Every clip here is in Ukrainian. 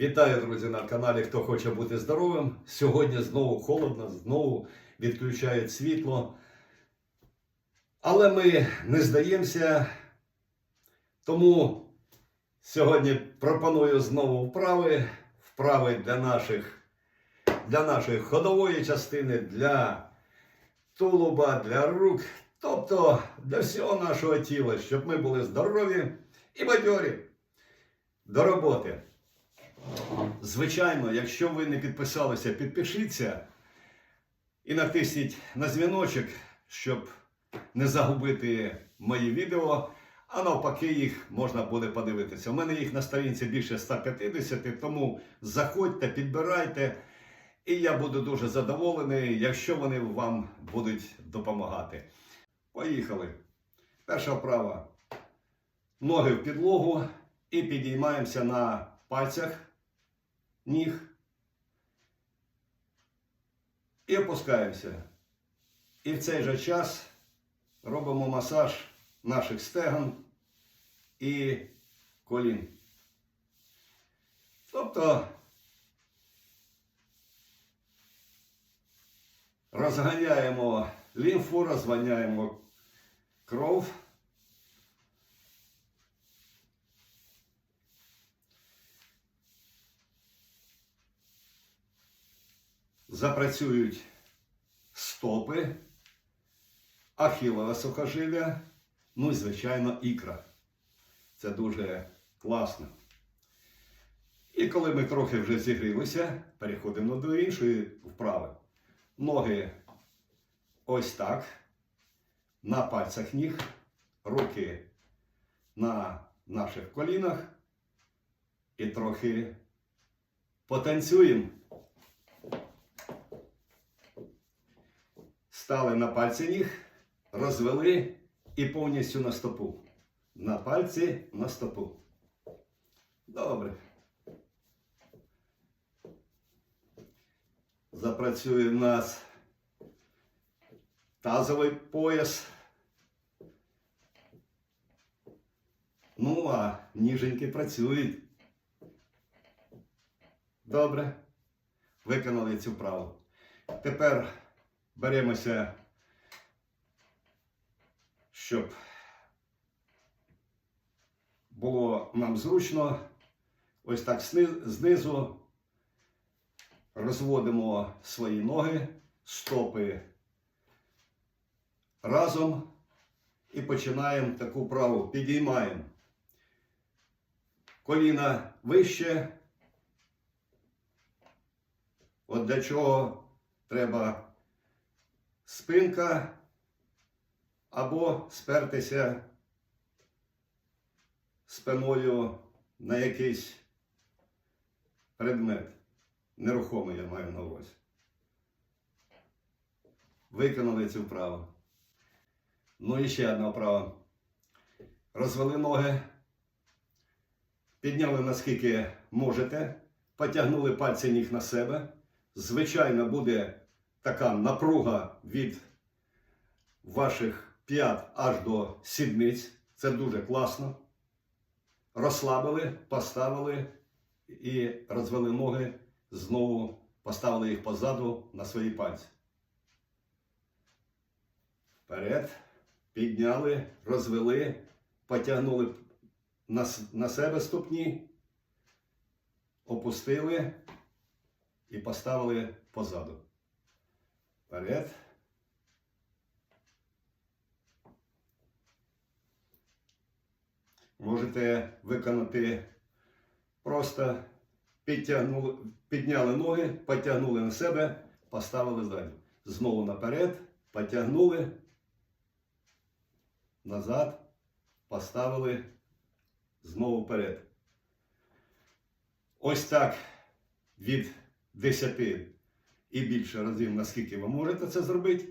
Вітаю, друзі, на каналі Хто хоче бути здоровим. Сьогодні знову холодно, знову відключають світло. Але ми не здаємося. Тому сьогодні пропоную знову вправи. Вправи для наших, для нашої ходової частини, для тулуба, для рук, тобто для всього нашого тіла, щоб ми були здорові і бадьорі. До роботи. Звичайно, якщо ви не підписалися, підпишіться і натисніть на дзвіночок, щоб не загубити мої відео, а навпаки, їх можна буде подивитися. У мене їх на сторінці більше 150, тому заходьте, підбирайте, і я буду дуже задоволений, якщо вони вам будуть допомагати. Поїхали. Перша вправа. Ноги в підлогу і підіймаємося на пальцях ніг. І опускаємося. І в цей же час робимо масаж наших стегон і колін. Тобто розганяємо лімфу, розганяємо кров. Запрацюють стопи, ахілова сухожилля, ну і, звичайно, ікра. Це дуже класно. І коли ми трохи вже зігрілися, переходимо до іншої вправи. Ноги ось так, на пальцях ніг, руки на наших колінах і трохи потанцюємо. Стали на пальці ніг, розвели і повністю на стопу. На пальці на стопу. Добре. Запрацює в нас тазовий пояс. Ну, а ніженьки працюють. Добре. Виконали цю вправу. Тепер беремося, щоб було нам зручно. Ось так знизу розводимо свої ноги, стопи разом і починаємо таку вправу. Підіймаємо коліна вище. От для чого треба спинка або спертися спиною на якийсь предмет. Нерухомий я маю на увазі. Виконали цю вправу. Ну і ще одна вправа. Розвели ноги, підняли наскільки можете, потягнули пальці ніг на себе. Звичайно, буде така напруга від ваших п'ят аж до сідниць. Це дуже класно. Розслабили, поставили і розвели ноги, знову поставили їх позаду на свої пальці. Вперед. Підняли, розвели, потягнули на, на себе ступні, опустили і поставили позаду. Вперед. Можете виконати просто підтягнули, підняли ноги, потягнули на себе, поставили ззаду. Знову наперед, потягнули, назад, поставили, знову вперед. Ось так від 10 і більше разів, наскільки ви можете це зробити.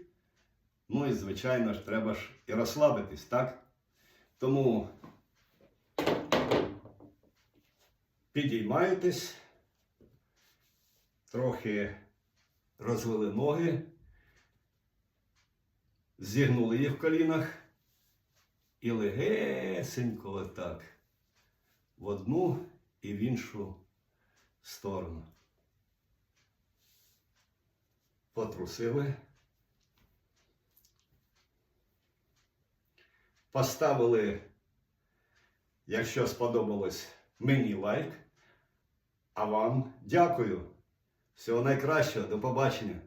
Ну і, звичайно ж, треба ж і розслабитись, так? Тому підіймаєтесь, трохи розвели ноги, зігнули їх в колінах і легесенько отак в одну і в іншу сторону. Потрусили. Поставили, якщо сподобалось мені лайк. А вам дякую. Всього найкращого, до побачення.